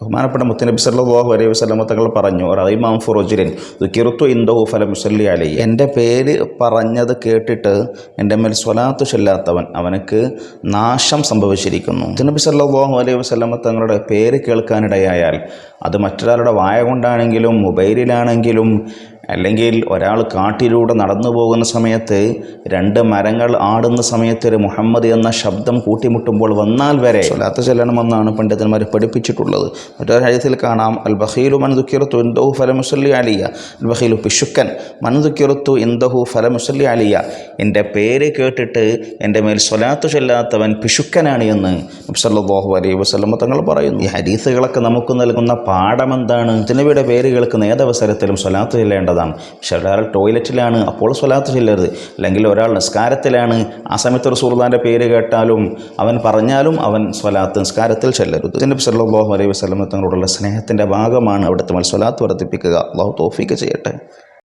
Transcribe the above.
ബഹുമാനപ്പെട്ട മുത്തനബി സല്ലാഹു അലൈഹി വസല്ലമ തങ്ങൾ പറഞ്ഞു റഹിമാം ഫുറോജിരൻ ദുക്കിറുത്തു ഇന്ദഹു ഫലം മുസല്ലി അലൈ. എന്റെ പേര് പറഞ്ഞത് കേട്ടിട്ട് എന്റെ മേൽ സ്വലാത്തു ചെല്ലാത്തവൻ അവനക്ക് നാശം സംഭവിച്ചിരിക്കുന്നു. മുത്തനബി സല്ലാഹു അലൈഹി വസല്ലമ തങ്ങളുടെ പേര് കേൾക്കാനിടയായാൽ അത് മറ്റൊരാളുടെ വായ കൊണ്ടാണെങ്കിലും മൊബൈലിലാണെങ്കിലും അല്ലെങ്കിൽ ഒരാൾ കാട്ടിലൂടെ നടന്നു പോകുന്ന സമയത്ത് രണ്ട് മരങ്ങൾ ആടുന്ന സമയത്ത് ഒരു മുഹമ്മദ് എന്ന ശബ്ദം കൂട്ടിമുട്ടുമ്പോൾ വന്നാൽ വരെ സ്വലാത്ത് ചെല്ലണമെന്നാണ് പണ്ഡിതന്മാർ പഠിപ്പിച്ചിട്ടുള്ളത്. മറ്റൊരു ഹരിത്തിൽ കാണാം അൽ ബഹീലു മൻ ദുഃഖിറത്തു ഇന്ദഹു ഫലമുസല്ലി അലിയ. അൽ ബഹീലു പിശുക്കൻ മൻ ദുഃഖിറത്തു ഇന്ദഹു ഫലമുസല്ലി അലിയ. എന്റെ പേര് കേട്ടിട്ട് എന്റെ മേൽ സ്വലാത്ത് ചെല്ലാത്തവൻ പിശുക്കനാണ് എന്ന് സല്ലാഹു അലൈഹി വസ്ലമ തങ്ങൾ പറയുന്നു. ഈ ഹരീസുകളൊക്കെ നമുക്ക് നൽകുന്ന പാഠമെന്താണ് ജനബിയുടെ പേര് കേൾക്കുന്ന ഏതവസരത്തിലും സ്വലാത്ത് ചെല്ലേണ്ടതാണ് പക്ഷെ ഒരാൾ ടോയ്ലറ്റിലാണ് അപ്പോൾ സ്വലാത്ത് ചെല്ലരുത്. അല്ലെങ്കിൽ ഒരാൾ നിസ്കാരത്തിലാണ്. ആ സമയത്ത് റസൂർദാന്റെ പേര് കേട്ടാലും അവൻ പറഞ്ഞാലും അവൻ സ്വലാത്ത് നിസ്കാരത്തിൽ ചെല്ലരുത്. ഇതിന്റെ സല്ലാഹു അലൈഹി വസ്ലമ തങ്ങളോടുള്ള സ്നേഹത്തിന്റെ ഭാഗമാണ് അവിടുത്തെ മേൽ സ്വലാത്ത് വർദ്ധിപ്പിക്കുക. അള്ളാഹു തോഫിക്ക് ചെയ്യട്ടെ.